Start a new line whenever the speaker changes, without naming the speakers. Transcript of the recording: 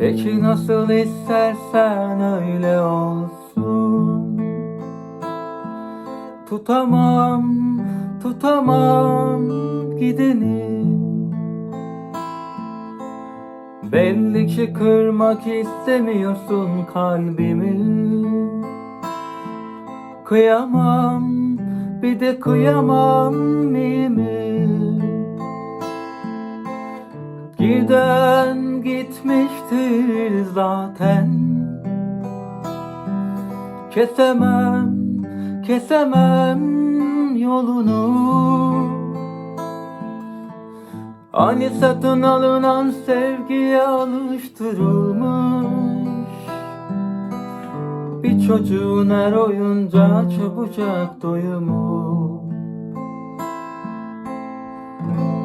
Peki nasıl istersen öyle olsun. Tutamam, tutamam gideni. Belli ki kırmak istemiyorsun kalbimi. Kıyamam, bir de kıyamam mimi Giden gitmiştir zaten. Kesemem, kesemem yolunu. Hani satın alınan sevgiye alıştırılmış? Bir çocuğun her oyuncağı çabucak doyumu